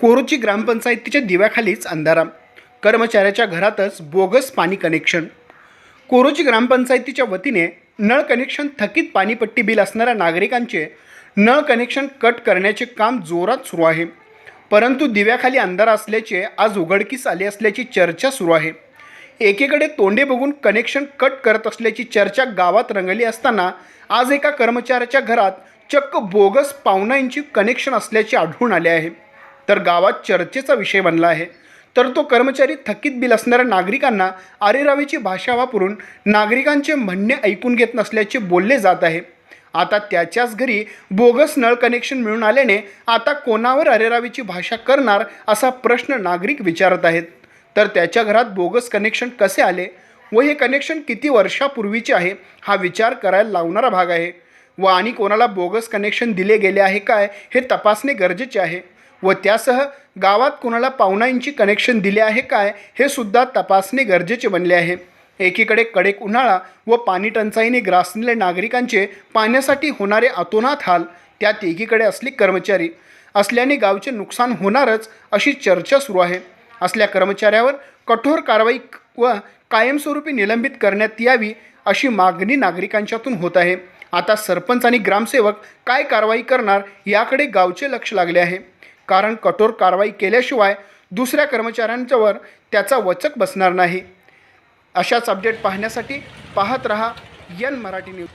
कोरोची ग्रामपंचायतीच्या दिव्याखालीच अंधारा. कर्मचाऱ्याच्या घरातच बोगस पाणी कनेक्शन कोरोची ग्रामपंचायतीच्या वतीने नळ कनेक्शन थकीत पाणीपट्टी बिल असणाऱ्या नागरिकांचे नळ कनेक्शन कट करण्याचे काम जोरात सुरू आहे. परंतु दिव्याखाली अंधार असल्याचे आज उघडकीस आले असल्याची चर्चा सुरू आहे. एकीकडे तोंडे बघून कनेक्शन कट करत असल्याची चर्चा गावात रंगली असताना आज एका कर्मचाऱ्याच्या घरात चक्क बोगस पावणा इंची कनेक्शन असल्याचे आढळून आले आहे. तर गावात चर्चेचा विषय बनला आहे. तर तो कर्मचारी थकीत बिल असणाऱ्या नागरिकांना आरेरावीची भाषा वापरून नागरिकांचे म्हणणे ऐकून घेत नसल्याचे बोलले जात आहे. आता त्याच्याच घरी बोगस नळ कनेक्शन मिळून आल्याने आता कोणावर अरेरावीची भाषा करणार असा प्रश्न नागरिक विचारत आहेत. तर त्याच्या घरात बोगस कनेक्शन कसे आले व हे कनेक्शन किती वर्षापूर्वीचे आहे हा विचार करायला लावणारा भाग आहे. व आणि कोणाला बोगस कनेक्शन दिले गेले आहे काय हे तपासणे गरजेचे आहे. व त्यासह गावात कोणाला पावणा कनेक्शन दिले आहे काय हे सुद्धा तपासणे गरजेचे बनले आहे. एकीकडे कडक उन्हाळा व पाणी टंचाईने ग्रासलेल्या नागरिकांचे पाण्यासाठी होणारे अतोनात हाल त्यात एकीकडे असले कर्मचारी. असल्याने गावचे नुकसान होणारच अशी चर्चा सुरू आहे. असल्या कर्मचाऱ्यावर कठोर कारवाई व कायमस्वरूपी निलंबित करण्यात यावी अशी मागणी नागरिकांच्यातून होत आहे. आता सरपंच आणि ग्रामसेवक काय कारवाई करणार याकडे गावचे लक्ष लागले आहे. कारण कठोर कारवाई केल्याशिवाय दुसऱ्या कर्मचाऱ्यांच्यावर त्याचा वचक बसणार नाही. अशाच अपडेट पाहण्यासाठी पाहत रहा यन मराठी न्यूज